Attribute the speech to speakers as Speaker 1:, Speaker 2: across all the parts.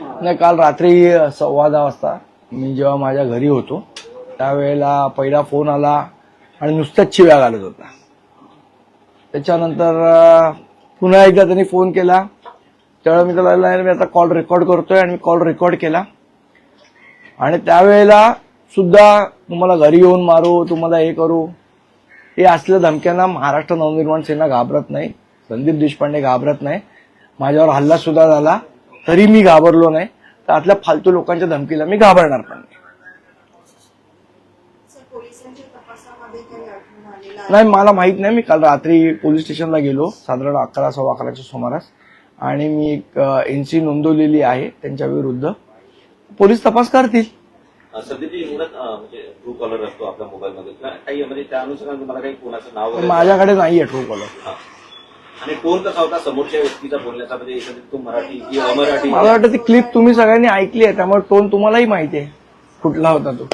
Speaker 1: नाही काल रात्री सव्वा दहा वाजता मी जेव्हा माझ्या घरी होतो त्यावेळेला पहिला फोन आला आणि नुसत्याच शिव्या घालत होता. त्याच्यानंतर पुन्हा एकदा त्यांनी फोन केला. त्यावेळेला मी त्याला मी आता कॉल रेकॉर्ड करतोय आणि मी कॉल रेकॉर्ड केला. आणि त्यावेळेला सुद्धा तुम्हाला घरी येऊन मारू तुम्हाला हे करू. हे असल्या धमक्यांना महाराष्ट्र नवनिर्माण सेना घाबरत नाही. संदीप देशपांडे घाबरत नाही. माझ्यावर हल्ला सुद्धा झाला. तरी मी घाबरलो नाही. तर आतल्या फालतू लोकांच्या धमकीला मी घाबरणार पण नाही. नाही मला माहीत नाही. मी काल रात्री पोलीस स्टेशनला गेलो साधारण अकरा सव्वा अकराच्या सुमारास. आणि मी एक एनसी नोंदवलेली आहे त्यांच्या विरुद्ध. पोलीस तपास करतील.
Speaker 2: म्हणजे म्हणजे
Speaker 1: माझ्याकडे नाहीये ट्रू कॉलर.
Speaker 2: आणि टोन कसा होता समोरच्या व्यक्तीचा बोलण्याचा म्हणजे एकंदरीत तो मराठी की अमराठी
Speaker 1: मला वाटतं ती क्लिप तुम्ही सगळ्यांनी ऐकली आहे त्यामुळे टोन तुम्हालाही माहिती आहे कुठला होता तो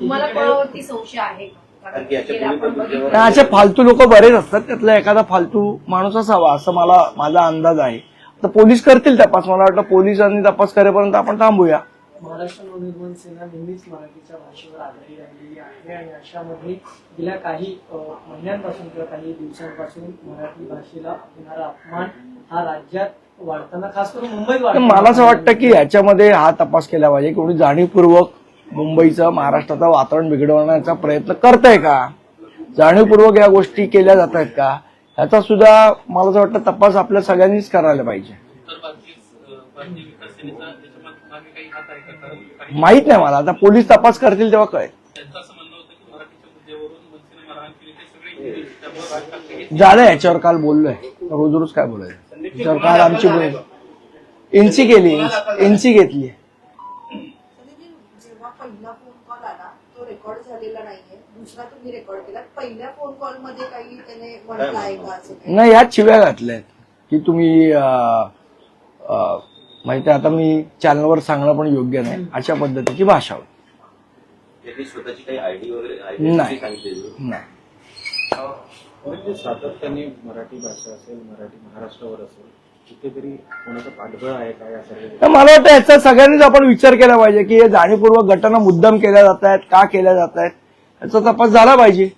Speaker 3: तुम्हाला कोणावरती संशय आहे का?
Speaker 2: कारण की याच्या
Speaker 3: गेल्या
Speaker 2: पूर्वी
Speaker 3: आपण
Speaker 2: पण
Speaker 3: बघितलं.
Speaker 2: जेव्हा-
Speaker 1: नाही, असे फालतू लोक बरेच असतात त्यातला एखादा फालतू माणूस असावा असं मला माझा अंदाज आहे तर पोलीस करतील तपास मला वाटतं पोलिसांनी तपास करेपर्यंत आपण थांबूया
Speaker 4: महाराष्ट्र नवनिर्माण सेना नेहमीच मराठीच्या भाषेवर आधारित राहिलेली आहे आणि अशामध्ये गेल्या काही महिन्यांपासून किंवा काही दिवसांपासून मराठी भाषेला होणारा अपमान हा राज्यात वाढताना खास करून मुंबईत
Speaker 1: मला असं वाटतं की याच्यामध्ये हा तपास केला पाहिजे कोणी जाणीवपूर्वक मुंबईचं महाराष्ट्राचं वातावरण बिघडवण्याचा प्रयत्न करताय का? जाणीवपूर्वक या गोष्टी केल्या जात आहेत का? याचा सुद्धा मला असं वाटतं तपास आपल्या सगळ्यांनीच करायला पाहिजे. माहीत नाही मला. आता पोलीस तपास करतील तेव्हा कळेल.
Speaker 5: हे
Speaker 1: झालं याच्यावर काल बोललोय. रोज रोज काय बोलायचं? याच्यावर काल आमची बोल एनसी केली एनसी घेतली.
Speaker 6: संदीपजी, जेव्हा पहिला फोन कॉल आला तो रेकॉर्ड झालेला नाहीये. दुसरा तुम्ही रेकॉर्ड केला. पहिल्या फोन कॉलमध्ये काही त्याने म्हटलं आहे का असं काही?
Speaker 1: नाही ह्याच शिव्या घातल्या आहेत की तुम्ही माहिती आहे, आता मी चॅनलवर सांगणं पण योग्य नाही. अशा पद्धतीची भाषा होती.
Speaker 2: स्वतःची काही आयडी वगैरे
Speaker 1: नाही.
Speaker 7: म्हणजे सातत्याने मराठी भाषा असेल मराठी महाराष्ट्रावर असेल
Speaker 1: मला वाटतं याचा सगळ्यांनीच आपण विचार केला पाहिजे की हे जाणीवपूर्वक घटना मुद्दाम केल्या जात आहेत का केल्या जात आहेत याचा तपास झाला पाहिजे.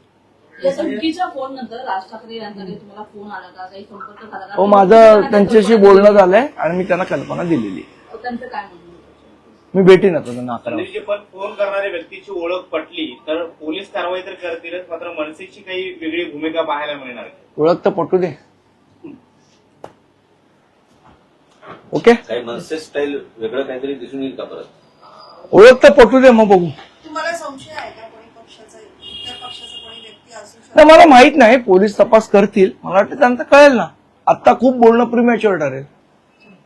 Speaker 8: धमकीच्या फोन नंतर राज ठाकरे यांच्याकडे तुम्हाला फोन आला का काही संपर्क झाला का
Speaker 1: हो माझं त्यांच्याशी बोलणं झालंय आणि मी त्यांना कल्पना दिलेली आहे.
Speaker 8: त्यांचं काय म्हणणं होतं?
Speaker 1: मी भेटीन आता त्यांना अकरा वाजता.
Speaker 9: संदीपजी पण फोन करणाऱ्या व्यक्तीची ओळख पटली तर पोलीस कारवाई तर करतीलच मात्र मनसेची काही वेगळी भूमिका पाहायला मिळणार आहे
Speaker 1: ओळख तर पटू दे ओके
Speaker 2: काही मनसे स्टाईल वेगळं काहीतरी दिसून येईल का परत
Speaker 1: ओळख तर पटू दे मग बघू
Speaker 6: तुम्हाला संशय आहे का कोणी पक्षाचा इतर पक्षाचा कोणी तर
Speaker 1: मला माहीत नाही पोलीस तपास करतील. मला वाटतं त्यांना कळेल ना. आता खूप बोलणं प्रिमॅच्युअर ठरेल.